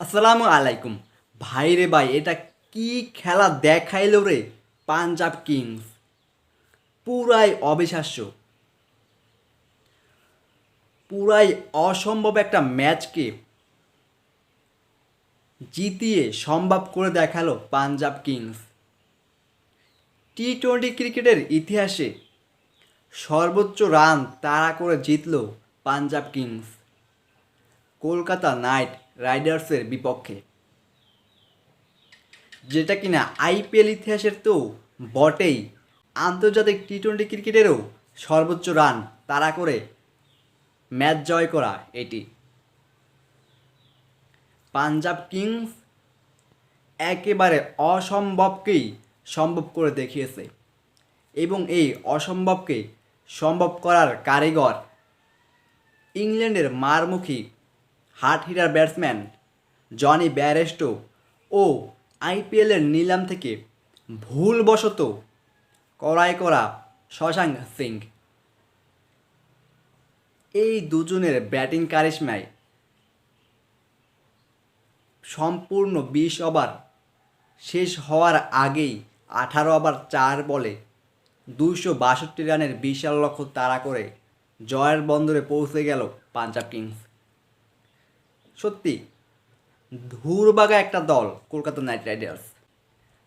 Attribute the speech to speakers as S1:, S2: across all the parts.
S1: আসসালামু আলাইকুম। ভাই রে ভাই, এটা কি খেলা দেখাইলো রে? পাঞ্জাব কিংস। পুরাই অবিশ্বাস্য। পুরাই অসম্ভব একটা ম্যাচকে জিতিয়ে সম্ভব করে দেখাল পাঞ্জাব কিংস। টি টোয়েন্টি ক্রিকেটের ইতিহাসে সর্বোচ্চ রান তাড়া করে জিতল পাঞ্জাব কিংস। কলকাতা নাইট রাইডার্সের বিপক্ষে। যেটা কিনা আইপিএল ইতিহাসের তো বটেই। আন্তর্জাতিক টি টোয়েন্টি ক্রিকেটেরও সর্বোচ্চ রান তাড়া করে ম্যাচ জয় করা এটি। পাঞ্জাব কিংস একেবারে অসম্ভবকেই সম্ভব করে দেখিয়েছে এবং এই অসম্ভবকে সম্ভব করার কারিগর ইংল্যান্ডের মারমুখী hard hitter batsman Jonny Bairstow ও আইপিএলের নিলাম থেকে ভুলবশত করাই করা শশাঙ্ক সিং। এই দুজনের ব্যাটিং কারিশমায় সম্পূর্ণ বিশ ওভার শেষ হওয়ার আগেই আঠারো ওভার চার বলে দুইশো বাষট্টি রানের বিশাল লক্ষ্য তাড়া করে জয়ের বন্দরে পৌঁছে গেল পাঞ্জাব কিংস। সত্যি ধুরবাগা একটা দল কলকাতা নাইট রাইডার্স।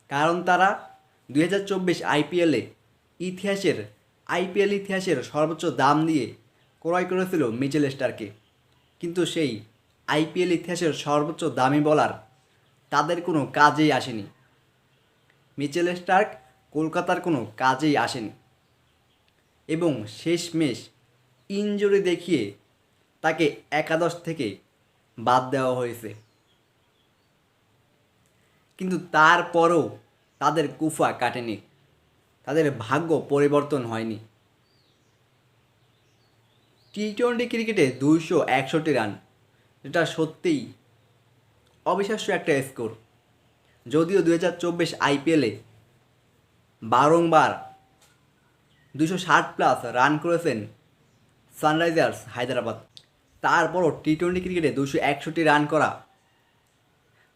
S1: কারণ তারা দুই হাজার চব্বিশ আইপিএলে ইতিহাসের আইপিএল ইতিহাসের সর্বোচ্চ দাম দিয়ে ক্রয় করেছিল মিচেল স্টারকে। কিন্তু সেই আইপিএল ইতিহাসের সর্বোচ্চ দামি বলার তাদের কোনো কাজেই আসেনি। মিচেল স্টার্ক কলকাতার কোনো কাজেই আসেনি। এবং শেষমেশ ইনজুরি দেখিয়ে তাকে একাদশ থেকে বাদ দেওয়া হয়েছে। কিন্তু তারপরও তাদের কুফা কাটেনি। তাদের ভাগ্য পরিবর্তন হয়নি। টি টোয়েন্টি ক্রিকেটে দুইশো একষট্টি রান, যেটা সত্যিই অবিশ্বাস্য একটা স্কোর। যদিও দু হাজার চব্বিশ আইপিএলে বারংবার দুশো ষাট প্লাস রান করেছেন সানরাইজার্স হায়দ্রাবাদ। তারপরও টি টোয়েন্টি ক্রিকেটে দুশো একষট্টি রান করা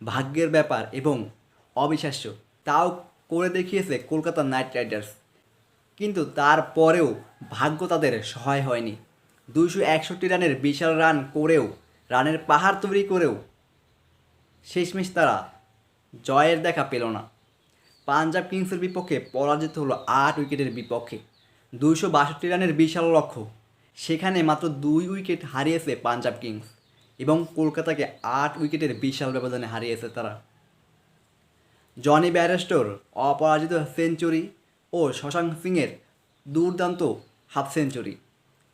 S1: ভাগ্যের ব্যাপার এবং অবিশ্বাস্য। তাও করে দেখিয়েছে কলকাতা নাইট রাইডার্স। কিন্তু তারপরেও ভাগ্য তাদের সহায় হয়নি। দুশো একষট্টি রানের বিশাল রান করেও, রানের পাহাড় তৈরি করেও শেষমেশ তারা জয়ের দেখা পেল না। পাঞ্জাব কিংসের বিপক্ষে পরাজিত হলো আট উইকেটের বিপক্ষে। দুইশো বাষট্টি রানের বিশাল লক্ষ্য। সেখানে মাত্র দুই উইকেট হারিয়েছে পাঞ্জাব কিংস এবং কলকাতাকে আট উইকেটের বিশাল ব্যবধানে হারিয়েছে তারা। জনি ব্যারেস্টোর অপরাজিত সেঞ্চুরি ও শশাঙ্ক সিংয়ের দুর্দান্ত হাফ সেঞ্চুরি,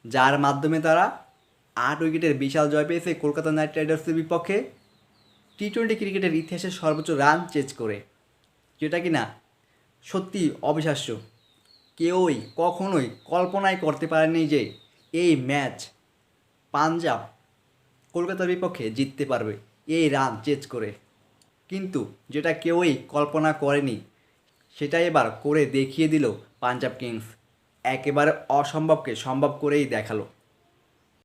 S1: যার মাধ্যমে তারা আট উইকেটের বিশাল জয় পেয়েছে কলকাতা নাইট রাইডার্সের বিপক্ষে। টি টোয়েন্টি ক্রিকেটের ইতিহাসে সর্বোচ্চ রান চেজ করে, যেটা কি না সত্যি অবিশ্বাস্য। কেউই কখনোই কল্পনাই করতে পারেনি যে এই ম্যাচ পাঞ্জাব কলকাতার বিপক্ষে জিততে পারবে। এই রান চেজ করে। কিন্তু যেটা কেউই কল্পনা করেনি, সেটা এবার করে দেখিয়ে দিল পাঞ্জাব কিংস। একেবারে অসম্ভবকে সম্ভব করেই দেখাল।